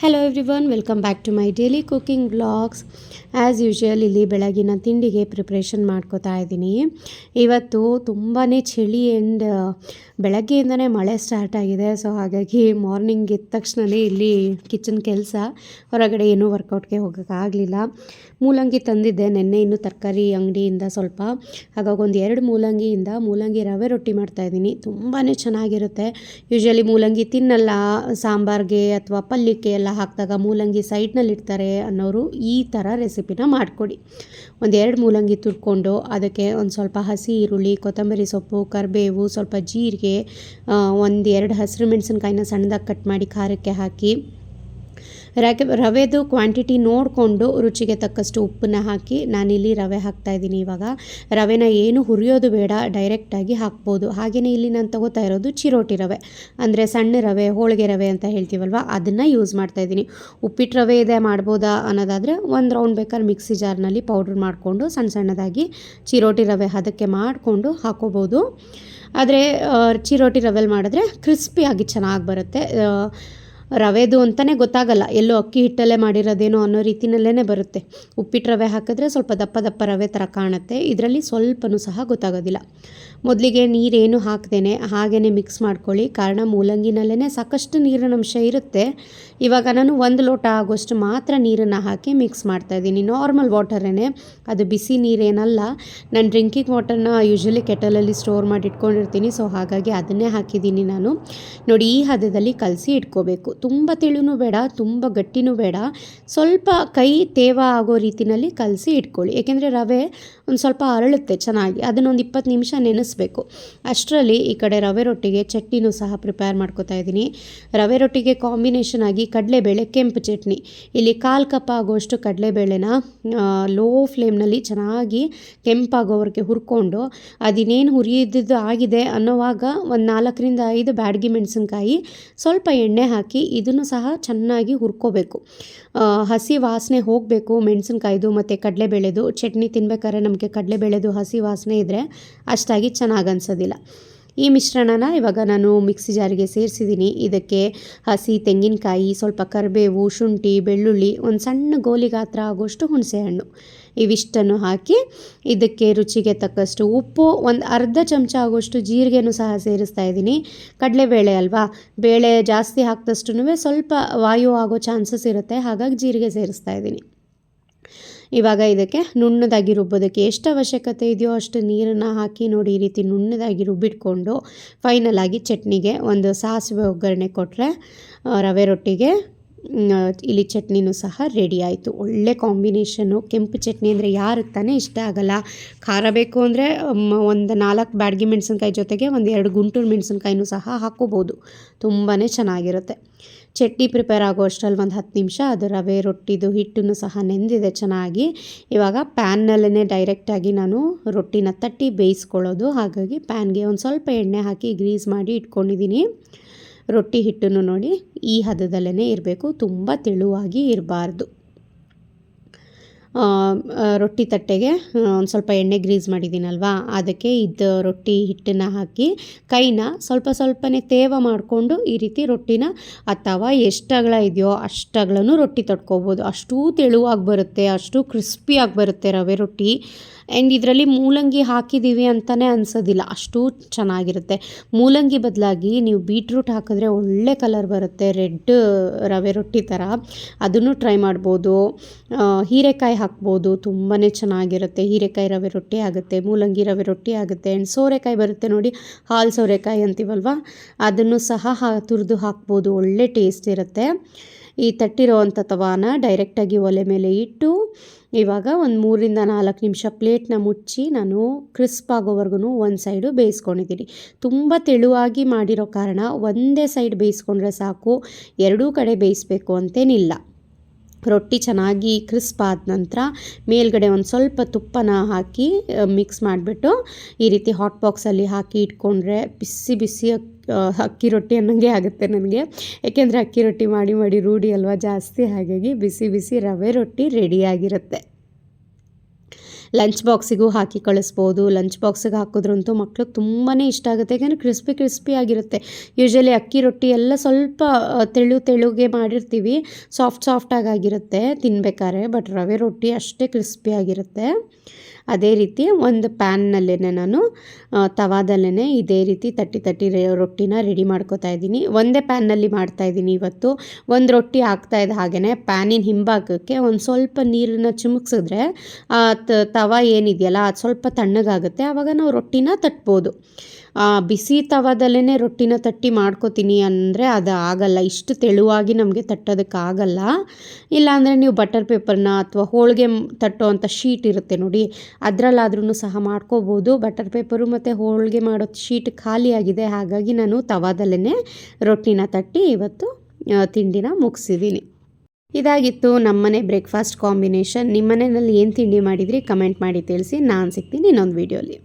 Hello everyone welcome back to my daily cooking blogs as usual ಇಲ್ಲಿ ಬೆಳಗಿನ ತಿಂಡಿಗೆ preparation ಮಾಡ್ಕೋತಾ ಇದ್ದೀನಿ. ಇವತ್ತು ತುಂಬಾ ಚಳಿ ಆ್ಯಂಡ್ ಬೆಳಗ್ಗೆಯಿಂದನೇ ಮಳೆ ಸ್ಟಾರ್ಟ್ ಆಗಿದೆ. ಸೊ ಹಾಗಾಗಿ ಮಾರ್ನಿಂಗ್ ಎದ್ದ ತಕ್ಷಣವೇ ಇಲ್ಲಿ ಕಿಚನ್ ಕೆಲಸ, ಹೊರಗಡೆ ಏನೂ ವರ್ಕೌಟ್ಗೆ ಹೋಗೋಕ್ಕಾಗಲಿಲ್ಲ ಮೂಲಂಗಿ ತಂದಿದ್ದೆ, ನೆನ್ನೆ ಇನ್ನೂ ತರಕಾರಿ ಅಂಗಡಿಯಿಂದ ಸ್ವಲ್ಪ. ಹಾಗಾಗಿ ಒಂದು ಎರಡು ಮೂಲಂಗಿಯಿಂದ ಮೂಲಂಗಿ ರವೆ ರೊಟ್ಟಿ ಮಾಡ್ತಾಯಿದ್ದೀನಿ ತುಂಬಾ ಚೆನ್ನಾಗಿರುತ್ತೆ. ಯೂಶ್ವಲಿ ಮೂಲಂಗಿ ತಿನ್ನಲ್ಲ, ಸಾಂಬಾರಿಗೆ ಅಥವಾ ಪಲ್ಯಕ್ಕೆ ಎಲ್ಲ ಹಾಕಿದಾಗ ಮೂಲಂಗಿ ಸೈಡ್ನಲ್ಲಿ ಇಡ್ತಾರೆ ಅನ್ನೋರು ಈ ಥರ ರೆಸಿಪಿನ ಮಾಡಿಕೊಡಿ. ಒಂದೆರಡು ಮೂಲಂಗಿ ತುರ್ಕೊಂಡು ಅದಕ್ಕೆ ಒಂದು ಸ್ವಲ್ಪ ಹಸಿ ಈರುಳ್ಳಿ, ಕೊತ್ತಂಬರಿ ಸೊಪ್ಪು, ಕರಿಬೇವು, ಸ್ವಲ್ಪ ಜೀರಿಗೆ ಒಂದು ಎರಡು ಹಸಿರು ಮೆಣಸಿನ್ಕಾಯಿನ ಸಣ್ಣದಾಗಿ ಕಟ್ ಮಾಡಿ ಖಾರಕ್ಕೆ ಹಾಕಿ ರವೆ ರವೆದು ಕ್ವಾಂಟಿಟಿ ನೋಡಿಕೊಂಡು ರುಚಿಗೆ ತಕ್ಕಷ್ಟು ಉಪ್ಪನ್ನ ಹಾಕಿ ನಾನಿಲ್ಲಿ ರವೆ ಹಾಕ್ತಾಯಿದ್ದೀನಿ ಇವಾಗ ರವೆನ ಏನು ಹುರಿಯೋದು ಬೇಡ ಡೈರೆಕ್ಟಾಗಿ ಹಾಕ್ಬೋದು. ಹಾಗೆಯೇ ಇಲ್ಲಿ ನಾನು ತಗೋತಾ ಇರೋದು ಚಿರೋಟಿ ರವೆ. ಅಂದರೆ ಸಣ್ಣ ರವೆ, ಹೋಳಿಗೆ ರವೆ ಅಂತ ಹೇಳ್ತೀವಲ್ವ? ಅದನ್ನು ಯೂಸ್ ಮಾಡ್ತಾಯಿದ್ದೀನಿ ಉಪ್ಪಿಟ್ಟು ರವೆ ಇದೆ, ಮಾಡ್ಬೋದಾ ಅನ್ನೋದಾದರೆ ಒಂದು ರೌಂಡ್ ಬೇಕಾದ್ರೆ ಮಿಕ್ಸಿ ಜಾರ್ನಲ್ಲಿ ಪೌಡ್ರ್ ಮಾಡಿಕೊಂಡು ಸಣ್ಣ ಸಣ್ಣದಾಗಿ ಚಿರೋಟಿ ರವೆ ಅದಕ್ಕೆ ಮಾಡಿಕೊಂಡು ಹಾಕೋಬೋದು. ಆದರೆ ಚಿರೋಟಿ ರವೆಲ್ ಮಾಡಿದ್ರೆ ಕ್ರಿಸ್ಪಿಯಾಗಿ ಚೆನ್ನಾಗಿ ಬರುತ್ತೆ. ರವೆದು ಅಂತಲೇ ಗೊತ್ತಾಗಲ್ಲ, ಎಲ್ಲೋ ಅಕ್ಕಿ ಹಿಟ್ಟಲ್ಲೇ ಮಾಡಿರೋದೇನೋ ಅನ್ನೋ ರೀತಿಯಲ್ಲೇ ಬರುತ್ತೆ. ಉಪ್ಪಿಟ್ಟು ರವೆ ಹಾಕಿದ್ರೆ ಸ್ವಲ್ಪ ದಪ್ಪ ದಪ್ಪ ರವೆ ಥರ ಕಾಣುತ್ತೆ, ಇದರಲ್ಲಿ ಸ್ವಲ್ಪನೂ ಸಹ ಗೊತ್ತಾಗೋದಿಲ್ಲ. ಮೊದಲಿಗೆ ನೀರೇನು ಹಾಕ್ದೇನೆ ಹಾಗೇ ಮಿಕ್ಸ್ ಮಾಡ್ಕೊಳ್ಳಿ, ಕಾರಣ ಮೂಲಂಗಿನಲ್ಲೇ ಸಾಕಷ್ಟು ನೀರಿನ ಅಂಶ ಇರುತ್ತೆ. ಇವಾಗ ನಾನು ಒಂದು ಲೋಟ ಆಗೋಷ್ಟು ಮಾತ್ರ ನೀರನ್ನು ಹಾಕಿ ಮಿಕ್ಸ್ ಮಾಡ್ತಾಯಿದ್ದೀನಿ ನಾರ್ಮಲ್ ವಾಟರೇ ಅದು ಬಿಸಿ ನೀರೇನಲ್ಲ, ನಾನು ಡ್ರಿಂಕಿಂಗ್ ವಾಟರ್ನ ಯೂಶ್ವಲಿ ಕೆಟಲಲ್ಲಿ ಸ್ಟೋರ್ ಮಾಡಿ ಇಟ್ಕೊಂಡಿರ್ತೀನಿ ಸೊ ಹಾಗಾಗಿ ಅದನ್ನೇ ಹಾಕಿದ್ದೀನಿ ನಾನು. ನೋಡಿ, ಈ ಹದದಲ್ಲಿ ಕಲಸಿ ಇಟ್ಕೋಬೇಕು. ತುಂಬ ತೆಳುನೂ ಬೇಡ, ತುಂಬ ಗಟ್ಟಿನೂ ಬೇಡ. ಸ್ವಲ್ಪ ಕೈ ತೇವ ಆಗೋ ರೀತಿಯಲ್ಲಿ ಕಲಸಿ ಇಟ್ಕೊಳ್ಳಿ. ಏಕೆಂದರೆ ರವೆ ಒಂದು ಸ್ವಲ್ಪ ಅರಳುತ್ತೆ ಚೆನ್ನಾಗಿ, ಅದನ್ನೊಂದು ಇಪ್ಪತ್ತು ನಿಮಿಷ ನೆನೆಸ್ಬೇಕು. ಅಷ್ಟರಲ್ಲಿ ಈ ಕಡೆ ರವೆ ರೊಟ್ಟಿಗೆ ಚಟ್ನಿನೂ ಸಹ ಪ್ರಿಪೇರ್ ಮಾಡ್ಕೋತಾ ಇದ್ದೀನಿ. ರವೆ ರೊಟ್ಟಿಗೆ ಕಾಂಬಿನೇಷನ್ ಆಗಿ ಕಡಲೆಬೇಳೆ, ಕೆಂಪು ಚಟ್ನಿ. ಇಲ್ಲಿ ಕಾಲು ಕಪ್ ಆಗೋಷ್ಟು ಕಡಲೆಬೇಳೆನ ಲೋ ಫ್ಲೇಮ್ನಲ್ಲಿ ಚೆನ್ನಾಗಿ ಕೆಂಪಾಗೋವರೆಗೆ ಹುರ್ಕೊಂಡು ಅದಿನ್ನೇನು ಹುರಿಯದ್ದು ಆಗಿದೆ ಅನ್ನೋವಾಗ ಒಂದು ನಾಲ್ಕರಿಂದ ಐದು ಬ್ಯಾಡಗಿ ಮೆಣಸಿನ್ಕಾಯಿ, ಸ್ವಲ್ಪ ಎಣ್ಣೆ ಹಾಕಿ ಇದನ್ನು ಸಹ ಚೆನ್ನಾಗಿ ಹುರ್ಕೋಬೇಕು. ಹಸಿ ವಾಸನೆ ಹೋಗಬೇಕು, ಮೆಣಸಿನ್ಕಾಯ್ದು ಮತ್ತು ಕಡಲೆಬೇಳೆದು. ಚಟ್ನಿ ತಿನ್ಬೇಕಾದ್ರೆ ನಮಗೆ ಕಡಲೆಬೇಳೆದು, ಹಸಿ ವಾಸನೆ ಇದ್ದರೆ ಅಷ್ಟಾಗಿ ಚೆನ್ನಾಗಿ ಅನ್ಸೋದಿಲ್ಲ. ಈ ಮಿಶ್ರಣನ ಇವಾಗ ನಾನು ಮಿಕ್ಸಿ ಜಾರಿಗೆ ಸೇರಿಸಿದ್ದೀನಿ ಇದಕ್ಕೆ ಹಸಿ ತೆಂಗಿನಕಾಯಿ, ಸ್ವಲ್ಪ ಕರಿಬೇವು, ಶುಂಠಿ, ಬೆಳ್ಳುಳ್ಳಿ, ಒಂದು ಸಣ್ಣ ಗೋಲಿ ಗಾತ್ರ ಆಗೋಷ್ಟು ಹುಣಸೆಹಣ್ಣು. ಇವಿಷ್ಟನ್ನು ಹಾಕಿ ಇದಕ್ಕೆ ರುಚಿಗೆ ತಕ್ಕಷ್ಟು ಉಪ್ಪು, ಒಂದು ಅರ್ಧ ಚಮಚ ಆಗೋಷ್ಟು ಜೀರಿಗೆನೂ ಸಹ ಸೇರಿಸ್ತಾ ಇದ್ದೀನಿ. ಕಡಲೆಬೇಳೆ ಅಲ್ವಾ? ಬೇಳೆ ಜಾಸ್ತಿ ಹಾಕಿದಷ್ಟು ಸ್ವಲ್ಪ ವಾಯು ಆಗೋ ಚಾನ್ಸಸ್ ಇರುತ್ತೆ, ಹಾಗಾಗಿ ಜೀರಿಗೆ ಸೇರಿಸ್ತಾ ಇದ್ದೀನಿ. ಇವಾಗ ಇದಕ್ಕೆ ನುಣ್ಣದಾಗಿ ರುಬ್ಬೋದಕ್ಕೆ ಎಷ್ಟು ಅವಶ್ಯಕತೆ ಇದೆಯೋ ಅಷ್ಟು ನೀರನ್ನು ಹಾಕಿ ನೋಡಿ ಈ ರೀತಿ ನುಣ್ಣದಾಗಿ ರುಬ್ಬಿಟ್ಕೊಂಡು ಫೈನಲ್ ಆಗಿ ಚಟ್ನಿಗೆ ಒಂದು ಸಾಸಿವೆ ಒಗ್ಗರಣೆ ಕೊಟ್ಟರೆ ರವೆ ರೊಟ್ಟಿಗೆ ಇಲ್ಲಿ ಚಟ್ನಿನೂ ಸಹ ರೆಡಿ ಆಯಿತು. ಒಳ್ಳೆ ಕಾಂಬಿನೇಷನ್ನು ಕೆಂಪು ಚಟ್ನಿ ಅಂದರೆ ಯಾರಿಗೆ ತಾನೇ ಇಷ್ಟ ಆಗಲ್ಲ. ಖಾರ ಬೇಕು ಅಂದರೆ ಒಂದು ನಾಲ್ಕು ಬ್ಯಾಡಗಿ ಮೆಣಸಿನ್ಕಾಯಿ ಜೊತೆಗೆ ಒಂದು ಎರಡು ಗುಂಟೂರು ಮೆಣಸಿನ್ಕಾಯಿನೂ ಸಹ ಹಾಕೋಬೋದು ತುಂಬಾ ಚೆನ್ನಾಗಿರುತ್ತೆ. ಚಟ್ನಿ ಪ್ರಿಪೇರ್ ಆಗೋ ಅಷ್ಟರಲ್ಲಿ ಒಂದು ಹತ್ತು ನಿಮಿಷ ಅದು ರವೆ, ರೊಟ್ಟಿದು ಹಿಟ್ಟನ್ನು ಸಹ ನೆಂದಿದೆ ಚೆನ್ನಾಗಿ. ಇವಾಗ ಪ್ಯಾನ್ನಲ್ಲೇ ಡೈರೆಕ್ಟಾಗಿ ನಾನು ರೊಟ್ಟಿನ ತಟ್ಟಿ ಬೇಯಿಸ್ಕೊಳ್ಳೋದು. ಹಾಗಾಗಿ ಪ್ಯಾನ್ಗೆ ಒಂದು ಸ್ವಲ್ಪ ಎಣ್ಣೆ ಹಾಕಿ ಗ್ರೀಸ್ ಮಾಡಿ ಇಟ್ಕೊಂಡಿದ್ದೀನಿ. ರೊಟ್ಟಿ ಹಿಟ್ಟನ್ನು ನೋಡಿ ಈ ಹದದಲ್ಲೇ ಇರಬೇಕು. ತುಂಬ ತೆಳುವಾಗಿ ಇರಬಾರ್ದು. ರೊಟ್ಟಿ ತಟ್ಟೆಗೆ ಒಂದು ಸ್ವಲ್ಪ ಎಣ್ಣೆ ಗ್ರೀಸ್ ಮಾಡಿದ್ದೀನಲ್ವಾ? ಅದಕ್ಕೆ ಇದು ರೊಟ್ಟಿ ಹಿಟ್ಟನ್ನು ಹಾಕಿ ಕೈನ ಸ್ವಲ್ಪ ಸ್ವಲ್ಪನೇ ತೇವ ಮಾಡಿಕೊಂಡು ಈ ರೀತಿ ರೊಟ್ಟಿನ ಅಥವಾ ಎಷ್ಟು ಇದೆಯೋ ಅಷ್ಟಗಳನ್ನು ರೊಟ್ಟಿ ತಟ್ಕೋಬೋದು. ಅಷ್ಟೂ ತೆಳುವಾಗಿ ಬರುತ್ತೆ, ಅಷ್ಟು ಕ್ರಿಸ್ಪಿಯಾಗಿ ಬರುತ್ತೆ ರವೆ ರೊಟ್ಟಿ. ಆ್ಯಂಡ್ ಇದರಲ್ಲಿ ಮೂಲಂಗಿ ಹಾಕಿದ್ದೀವಿ ಅಂತಲೇ ಅನಿಸೋದಿಲ್ಲ. ಅಷ್ಟು ಚೆನ್ನಾಗಿರುತ್ತೆ. ಮೂಲಂಗಿ ಬದಲಾಗಿ ನೀವು ಬೀಟ್ರೂಟ್ ಹಾಕಿದ್ರೆ ಒಳ್ಳೆ ಕಲರ್ ಬರುತ್ತೆ. ರೆಡ್ ರವೆ ರೊಟ್ಟಿ ಥರ ಅದನ್ನು ಟ್ರೈ ಮಾಡ್ಬೋದು. ಹೀರೆಕಾಯಿ ಹಾಕ್ಬೋದು. ತುಂಬಾ ಚೆನ್ನಾಗಿರುತ್ತೆ. ಹೀರೆಕಾಯಿ ರವೆ ರೊಟ್ಟಿ ಆಗುತ್ತೆ. ಮೂಲಂಗಿ ರವೆ ರೊಟ್ಟಿ ಆಗುತ್ತೆ. ಆ್ಯಂಡ್ ಸೋರೆಕಾಯಿ ಬರುತ್ತೆ ನೋಡಿ. ಹಾಲು ಸೋರೆಕಾಯಿ ಅಂತೀವಲ್ವ? ಅದನ್ನು ಸಹ ಹಾ, ತುರಿದು ಹಾಕ್ಬೋದು. ಒಳ್ಳೆ ಟೇಸ್ಟ್ ಇರುತ್ತೆ. ಈ ತಟ್ಟಿರೋವಂಥ ತವಾನ ಡೈರೆಕ್ಟಾಗಿ ಒಲೆ ಮೇಲೆ ಇಟ್ಟು ಇವಾಗ ಒಂದು ಮೂರಿಂದ ನಾಲ್ಕು ನಿಮಿಷ ಪ್ಲೇಟ್ನ ಮುಚ್ಚಿ ನಾನು ಕ್ರಿಸ್ಪ್ ಆಗೋವರೆಗೂ ಒಂದು ಸೈಡು ಬೇಯಿಸ್ಕೊಂಡಿದ್ದೀನಿ. ತುಂಬ ತೆಳುವಾಗಿ ಮಾಡಿರೋ ಕಾರಣ ಒಂದೇ ಸೈಡ್ ಬೇಯಿಸ್ಕೊಂಡ್ರೆ ಸಾಕು, ಎರಡೂ ಕಡೆ ಬೇಯಿಸ್ಬೇಕು ಅಂತೇನಿಲ್ಲ. ರೊಟ್ಟಿ ಚೆನ್ನಾಗಿ ಕ್ರಿಸ್ಪ್ ಆದ ನಂತರ ಮೇಲ್ಗಡೆ ಒಂದು ಸ್ವಲ್ಪ ತುಪ್ಪನ ಹಾಕಿ ಮಿಕ್ಸ್ ಮಾಡಿಬಿಟ್ಟು ಈ ರೀತಿ ಹಾಟ್ ಬಾಕ್ಸಲ್ಲಿ ಹಾಕಿ ಇಟ್ಕೊಂಡ್ರೆ ಬಿಸಿ ಬಿಸಿ ಅಕ್ಕಿ ರೊಟ್ಟಿ ಅನ್ನೋಂಗೆ ಆಗುತ್ತೆ ನನಗೆ. ಏಕೆಂದರೆ ಅಕ್ಕಿ ರೊಟ್ಟಿ ಮಾಡಿ ಮಾಡಿ ರೂಢಿ ಅಲ್ವಾ ಜಾಸ್ತಿ? ಹಾಗಾಗಿ ಬಿಸಿ ಬಿಸಿ ರವೆ ರೊಟ್ಟಿ ರೆಡಿಯಾಗಿರುತ್ತೆ ಲಂಚ್ ಬಾಕ್ಸಿಗೂ ಹಾಕಿ ಕಳಿಸ್ಬೋದು. ಲಂಚ್ ಬಾಕ್ಸಿಗೆ ಹಾಕಿದ್ರಂತೂ ಮಕ್ಳಿಗೆ ತುಂಬಾ ಇಷ್ಟ ಆಗುತ್ತೆ. ಯಾಕಂದರೆ ಕ್ರಿಸ್ಪಿ ಕ್ರಿಸ್ಪಿ ಆಗಿರುತ್ತೆ. ಯೂಶ್ವಲಿ ಅಕ್ಕಿ, ರೊಟ್ಟಿ ಎಲ್ಲ ಸ್ವಲ್ಪ ತೆಳು, ತೆಳುಗೆ ಮಾಡಿರ್ತೀವಿ. ಸಾಫ್ಟ್ ಸಾಫ್ಟಾಗಿ ಆಗಿರುತ್ತೆ ತಿನ್ಬೇಕಾದ್ರೆ. ಬಟ್ ರವೆ, ರೊಟ್ಟಿ ಅಷ್ಟೇ ಕ್ರಿಸ್ಪಿ ಆಗಿರುತ್ತೆ. ಅದೇ ರೀತಿ ಒಂದು ಪ್ಯಾನ್ನಲ್ಲೇ ನಾನು ತವಾದಲ್ಲೇ ಇದೇ ರೀತಿ ತಟ್ಟಿ ತಟ್ಟಿ ರೊಟ್ಟಿನ ರೆಡಿ ಮಾಡ್ಕೋತಾ ಇದ್ದೀನಿ. ಒಂದೇ ಪ್ಯಾನ್ನಲ್ಲಿ ಮಾಡ್ತಾ ಇದ್ದೀನಿ ಇವತ್ತು. ಒಂದು ರೊಟ್ಟಿ ಹಾಕ್ತಾ ಇದ್ದ ಹಾಗೆಯೇ ಪ್ಯಾನಿನ ಹಿಂಭಾಗಕ್ಕೆ ಒಂದು ಸ್ವಲ್ಪ ನೀರನ್ನ ಚಿಮುಕ್ಸಿದ್ರೆ ತವಾ ಏನಿದೆಯಲ್ಲ, ಅದು ಸ್ವಲ್ಪ ತಣ್ಣಗಾಗುತ್ತೆ. ಆವಾಗ ನಾವು ರೊಟ್ಟಿನ ತಟ್ಬೋದು. ಬಿಸಿ ತವಾದಲ್ಲೇ ರೊಟ್ಟಿನ ತಟ್ಟಿ ಮಾಡ್ಕೋತೀನಿ ಅಂದರೆ ಅದು ಆಗಲ್ಲ. ಇಷ್ಟು ತೆಳುವಾಗಿ ನಮಗೆ ತಟ್ಟೋದಕ್ಕಾಗಲ್ಲ ಇಲ್ಲಾಂದರೆ ನೀವು ಬಟರ್ ಪೇಪರ್ನ ಅಥವಾ ಹೋಳಿಗೆ ತಟ್ಟೋ ಶೀಟ್ ಇರುತ್ತೆ ನೋಡಿ ಅದರಲ್ಲಾದ್ರೂ ಸಹ ಮಾಡ್ಕೋಬೋದು. ಬಟರ್ ಪೇಪರು ಮತ್ತು ಹೋಳಿಗೆ ಮಾಡೋ ಶೀಟ್ ಖಾಲಿಯಾಗಿದೆ ಹಾಗಾಗಿ ನಾನು ತವಾದಲ್ಲೇ ರೊಟ್ಟಿನ ತಟ್ಟಿ ಇವತ್ತು ತಿಂಡಿನ ಮುಗಿಸಿದ್ದೀನಿ. ಇದಾಗಿತ್ತು ನಮ್ಮನೆ ಬ್ರೇಕ್ಫಾಸ್ಟ್ ಕಾಂಬಿನೇಷನ್. ನಿಮ್ಮನೆಯಲ್ಲಿ ಏನು ತಿಂಡಿ ಮಾಡಿದ್ರಿ? ಕಮೆಂಟ್ ಮಾಡಿ ತಿಳಿಸಿ. ನಾನು ಸಿಗ್ತೀನಿ ಇನ್ನೊಂದು ವೀಡಿಯೋಲಿ.